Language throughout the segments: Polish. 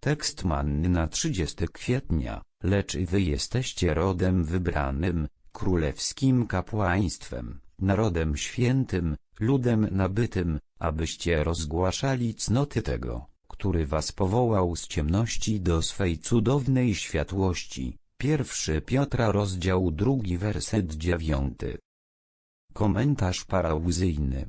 Tekst manny na 30 kwietnia, lecz wy jesteście rodem wybranym, królewskim kapłaństwem, narodem świętym, ludem nabytym, abyście rozgłaszali cnoty tego, który was powołał z ciemności do swej cudownej światłości. Pierwszy Piotra rozdział drugi werset dziewiąty. Komentarz parauzyjny.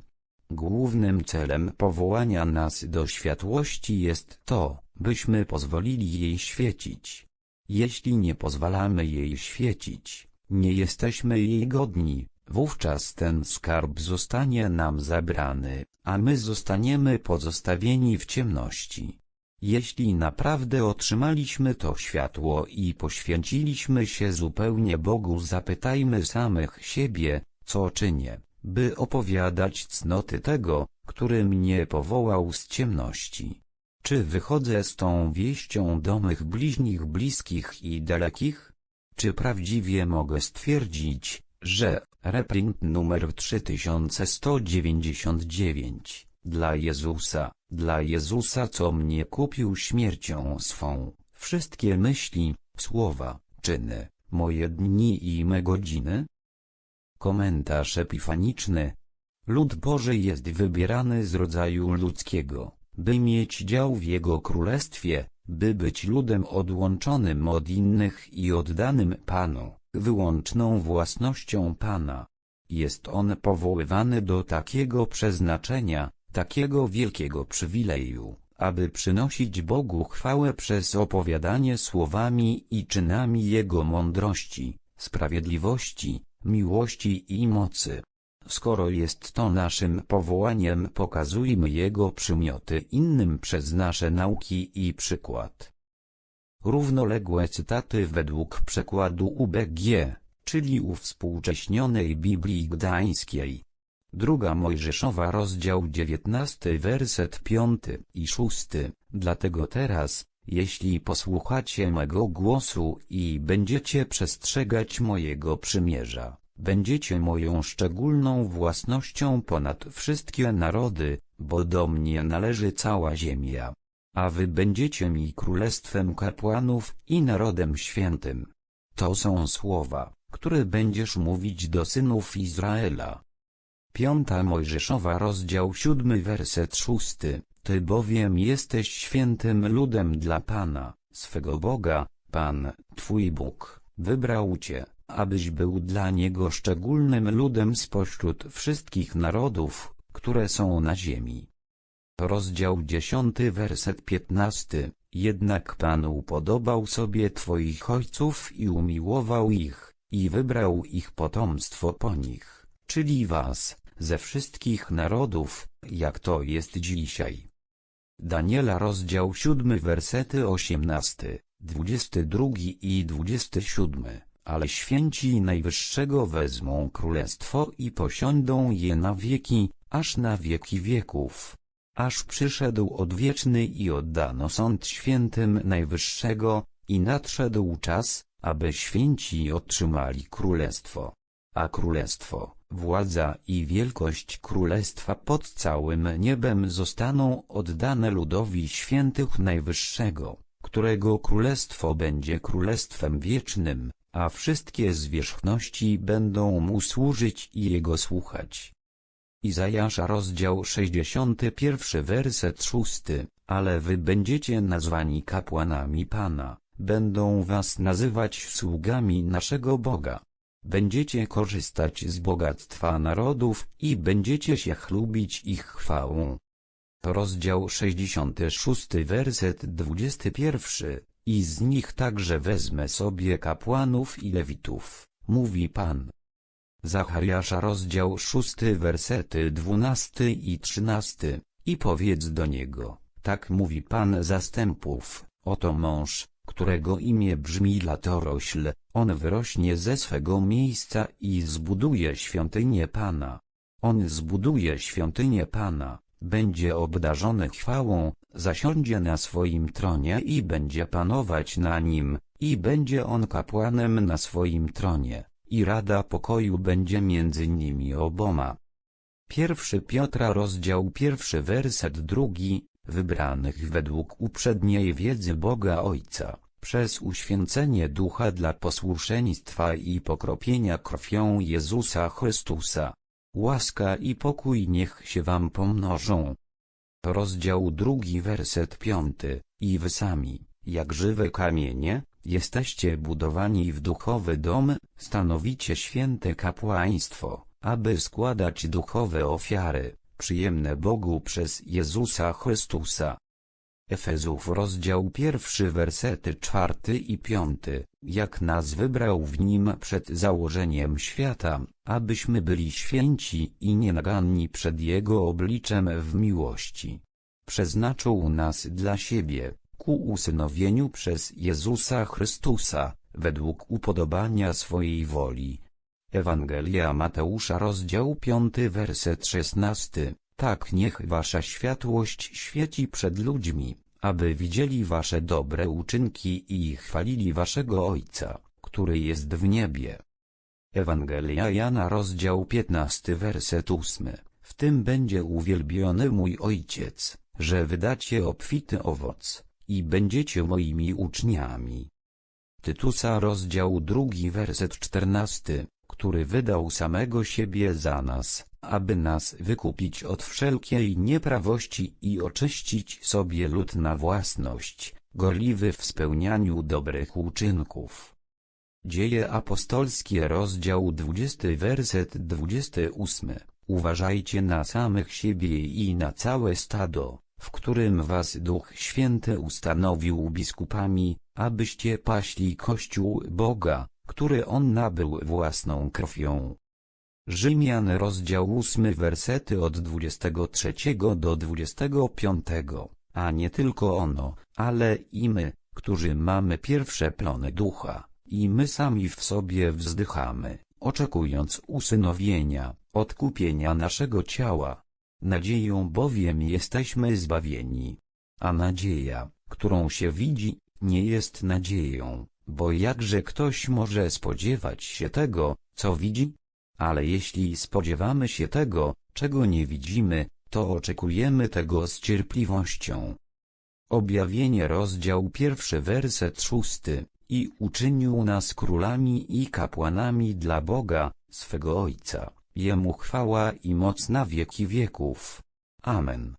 Głównym celem powołania nas do światłości jest to, byśmy pozwolili jej świecić. Jeśli nie pozwalamy jej świecić, nie jesteśmy jej godni, wówczas ten skarb zostanie nam zabrany, a my zostaniemy pozostawieni w ciemności. Jeśli naprawdę otrzymaliśmy to światło i poświęciliśmy się zupełnie Bogu zapytajmy samych siebie, co czynię, by opowiadać cnoty tego, który mnie powołał z ciemności. Czy wychodzę z tą wieścią do mych bliźnich bliskich i dalekich? Czy prawdziwie mogę stwierdzić, że reprint numer 3199 dla Jezusa, dla Jezusa co mnie kupił śmiercią swą, wszystkie myśli, słowa, czyny, moje dni i me godziny? Komentarz epifaniczny Lud Boży jest wybierany z rodzaju ludzkiego, by mieć dział w Jego królestwie, by być ludem odłączonym od innych i oddanym Panu, wyłączną własnością Pana. Jest on powoływany do takiego przeznaczenia, takiego wielkiego przywileju, aby przynosić Bogu chwałę przez opowiadanie słowami i czynami Jego mądrości, sprawiedliwości, miłości i mocy. Skoro jest to naszym powołaniem pokazujmy Jego przymioty innym przez nasze nauki i przykład. Równoległe cytaty według przekładu UBG, czyli uwspółcześnionej Biblii Gdańskiej. Druga Mojżeszowa rozdział 19 werset 5 i 6 Dlatego teraz, jeśli posłuchacie mego głosu i będziecie przestrzegać mojego przymierza, będziecie moją szczególną własnością ponad wszystkie narody, bo do mnie należy cała ziemia. A wy będziecie mi królestwem kapłanów i narodem świętym. To są słowa, które będziesz mówić do synów Izraela. Piąta Mojżeszowa rozdział siódmy werset szósty. Ty bowiem jesteś świętym ludem dla Pana, swego Boga, Pan, Twój Bóg, wybrał Cię, abyś był dla Niego szczególnym ludem spośród wszystkich narodów, które są na ziemi. Rozdział dziesiąty werset piętnasty. Jednak Pan upodobał sobie Twoich ojców i umiłował ich, i wybrał ich potomstwo po nich, czyli was, ze wszystkich narodów, jak to jest dzisiaj. Daniela rozdział 7 wersety 18, 22 i 27, ale święci Najwyższego wezmą królestwo i posiądą je na wieki, aż na wieki wieków. Aż przyszedł odwieczny i oddano sąd świętym Najwyższego, i nadszedł czas, aby święci otrzymali królestwo. A królestwo, władza i wielkość królestwa pod całym niebem zostaną oddane ludowi świętych Najwyższego, którego królestwo będzie królestwem wiecznym, a wszystkie zwierzchności będą mu służyć i jego słuchać. Izajasza rozdział 61 werset 6 Ale wy będziecie nazwani kapłanami Pana, będą was nazywać sługami naszego Boga. Będziecie korzystać z bogactwa narodów i będziecie się chlubić ich chwałą. To rozdział 66 werset 21 i z nich także wezmę sobie kapłanów i lewitów, mówi Pan. Zachariasza rozdział 6 wersety 12 i 13 i powiedz do niego, tak mówi Pan zastępów, oto mąż, którego imię brzmi latorośl, on wyrośnie ze swego miejsca i zbuduje świątynię Pana. On zbuduje świątynię Pana, będzie obdarzony chwałą, zasiądzie na swoim tronie i będzie panować na nim, i będzie on kapłanem na swoim tronie, i rada pokoju będzie między nimi oboma. Pierwszy Piotra rozdział pierwszy werset drugi, wybranych według uprzedniej wiedzy Boga Ojca, przez uświęcenie ducha dla posłuszeństwa i pokropienia krwią Jezusa Chrystusa. Łaska i pokój niech się wam pomnożą. Rozdział drugi werset piąty, i wy sami, jak żywe kamienie, jesteście budowani w duchowy dom, stanowicie święte kapłaństwo, aby składać duchowe ofiary, przyjemne Bogu przez Jezusa Chrystusa. Efezów rozdział pierwszy wersety czwarty i piąty, jak nas wybrał w nim przed założeniem świata, abyśmy byli święci i nienaganni przed Jego obliczem w miłości. Przeznaczył nas dla siebie, ku usynowieniu przez Jezusa Chrystusa, według upodobania swojej woli. Ewangelia Mateusza rozdział 5 werset 16 Tak niech wasza światłość świeci przed ludźmi, aby widzieli wasze dobre uczynki i chwalili waszego Ojca, który jest w niebie. Ewangelia Jana rozdział 15 werset 8 W tym będzie uwielbiony mój Ojciec, że wydacie obfity owoc, i będziecie moimi uczniami. Tytusa rozdział drugi werset 14 który wydał samego siebie za nas, aby nas wykupić od wszelkiej nieprawości i oczyścić sobie lud na własność, gorliwy w spełnianiu dobrych uczynków. Dzieje apostolskie rozdział 20 werset 28 Uważajcie na samych siebie i na całe stado, w którym was Duch Święty ustanowił biskupami, abyście paśli Kościół Boga, który on nabył własną krwią. Rzymian rozdział 8 wersety od 23 do 25, a nie tylko ono, ale i my, którzy mamy pierwsze plony ducha, i my sami w sobie wzdychamy, oczekując usynowienia, odkupienia naszego ciała. Nadzieją bowiem jesteśmy zbawieni. A nadzieja, którą się widzi, nie jest nadzieją, bo jakże ktoś może spodziewać się tego, co widzi? Ale jeśli spodziewamy się tego, czego nie widzimy, to oczekujemy tego z cierpliwością. Objawienie rozdział pierwszy werset szósty i uczynił nas królami i kapłanami dla Boga, swego Ojca, Jemu chwała i moc na wieki wieków. Amen.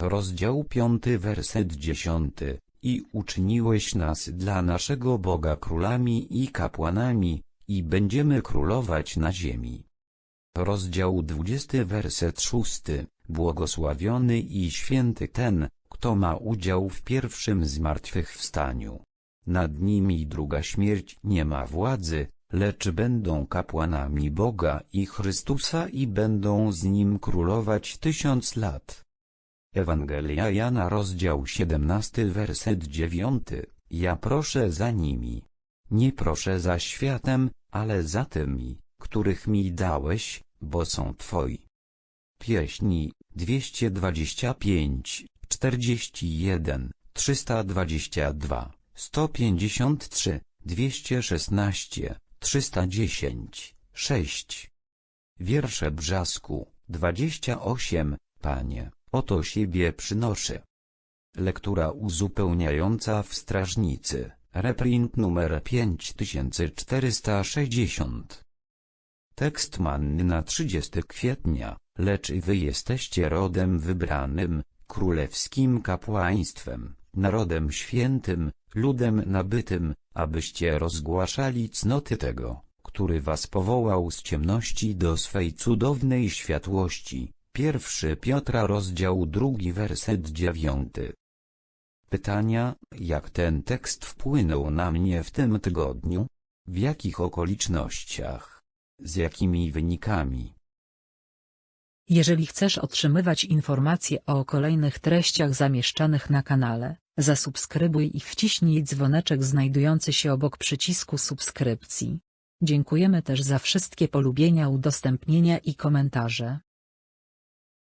Rozdział piąty werset dziesiąty i uczyniłeś nas dla naszego Boga królami i kapłanami, i będziemy królować na ziemi. Rozdział 20 werset 6 Błogosławiony i święty ten, kto ma udział w pierwszym zmartwychwstaniu. Nad nimi druga śmierć nie ma władzy, lecz będą kapłanami Boga i Chrystusa i będą z Nim królować tysiąc lat. Ewangelia Jana rozdział 17 werset 9 Ja proszę za nimi. Nie proszę za światem, ale za tymi, których mi dałeś, bo są Twoi. Pieśni 225, 41, 322, 153, 216, 310, 6. Wiersze Brzasku 28, Panie. Oto siebie przynoszę. Lektura uzupełniająca w Strażnicy, reprint numer 5460. Tekst manny na 30 kwietnia, lecz wy jesteście rodem wybranym, królewskim kapłaństwem, narodem świętym, ludem nabytym, abyście rozgłaszali cnoty tego, który was powołał z ciemności do swej cudownej światłości. Pierwszy Piotra rozdział drugi werset dziewiąty. Pytania, jak ten tekst wpłynął na mnie w tym tygodniu? W jakich okolicznościach? Z jakimi wynikami? Jeżeli chcesz otrzymywać informacje o kolejnych treściach zamieszczanych na kanale, zasubskrybuj i wciśnij dzwoneczek znajdujący się obok przycisku subskrypcji. Dziękujemy też za wszystkie polubienia, udostępnienia i komentarze.